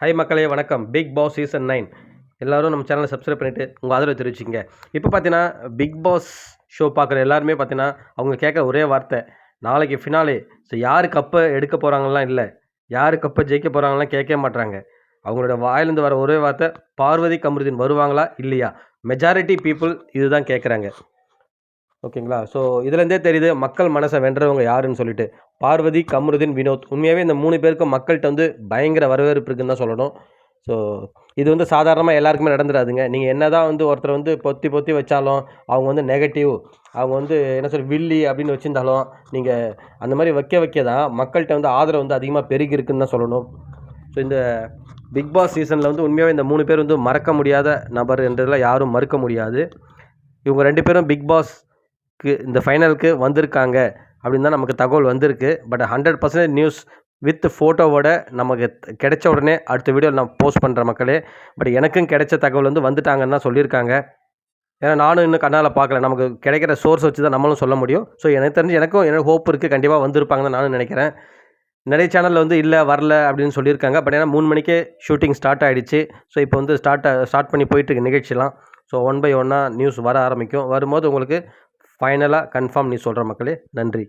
High மக்களே வணக்கம். Big Boss season nine எல்லோரும் நம்ம சேனலை சப்ஸ்கிரைப் பண்ணிவிட்டு உங்கள் ஆதரவு தெரிவிச்சிங்க இப்போ பார்த்தீங்கன்னா பிக் பாஸ் ஷோ பார்க்குற எல்லாருமே பார்த்தீங்கன்னா அவங்க கேட்குற ஒரே வார்த்தை நாளைக்கு ஃபினாலே ஸோ யார் கப்பை எடுக்க போகிறாங்கலாம் இல்லை. யார் கப்பை ஜெயிக்க போகிறாங்கலாம் கேட்கவே மாட்டுறாங்க அவங்களோட வாயிலேருந்து வர ஒரே வார்த்தை பார்வதி கமருதீன் வருவாங்களா இல்லையா? மெஜாரிட்டி பீப்புள் இதுதான் கேட்குறாங்க. ஓகேங்களா? ஸோ இதுலேருந்தே தெரியுது மக்கள் மனசை வென்றவங்க யாருன்னு சொல்லிட்டு. பார்வதி கமருதீன் வினோத் உண்மையாகவே இந்த மூணு பேருக்கும் மக்கள்கிட்ட வந்து பயங்கர வரவேற்பு இருக்குன்னு தான் சொல்லணும். ஸோ இது வந்து சாதாரணமாக எல்லாருக்குமே நடந்துடாதுங்க நீங்கள் என்ன தான் வந்து ஒருத்தர் வந்து பொத்தி பொத்தி வச்சாலும் அவங்க வந்து நெகட்டிவ் அவங்க வந்து என்ன சொல்ற வில்லி அப்படின்னு வச்சுருந்தாலும் நீங்கள் அந்த மாதிரி வைக்க வைக்க தான் மக்கள்கிட்ட வந்து ஆதரவு வந்து அதிகமாக பெருகி இருக்குன்னு தான் சொல்லணும். ஸோ இந்த பிக் பாஸ் சீசனில் வந்து உண்மையாகவே இந்த மூணு பேர் வந்து மறக்க முடியாத நபர் என்றதில் யாரும் மறுக்க முடியாது. இவங்க ரெண்டு பேரும் பிக் பாஸ் இந்த ஃபைனலுக்கு வந்திருக்காங்க அப்படின்னு தான் நமக்கு தகவல் வந்திருக்கு. But hundred percentage news with ஃபோட்டோவோட நமக்கு கிடைச்ச உடனே அடுத்த வீடியோவில் நான் போஸ்ட் பண்ணுற மக்களே. பட் எனக்கும் கிடைச்ச தகவல் வந்து வந்துட்டாங்கன்னு தான் சொல்லியிருக்காங்க. ஏன்னா நானும் இன்னும் கண்ணால் பார்க்கல. நமக்கு கிடைக்கிற சோர்ஸ் வச்சு தான் நம்மளும் சொல்ல முடியும். ஸோ எனக்கு தெரிஞ்சு எனக்கும் எனக்கு ஹோப் இருக்குது கண்டிப்பாக வந்திருப்பாங்கன்னு நானும் நினைக்கிறேன். நிறைய சேனலில் வந்து இல்லை வரல அப்படின்னு சொல்லியிருக்காங்க. பட் ஏன்னா மூணு மணிக்கே ஷூட்டிங் ஸ்டார்ட் ஆகிடுச்சு ஸோ இப்போ வந்து ஸ்டார்ட் ஸ்டார்ட் பண்ணி போயிட்டுருக்கு நிகழ்ச்சிலாம் ஸோ ஒன் பை ஒன்னாக நியூஸ் வர ஆரம்பிக்கும். வரும்போது உங்களுக்கு ஃபைனலாக கன்ஃபார்ம் நீ சொல்கிற மக்களே நன்றி.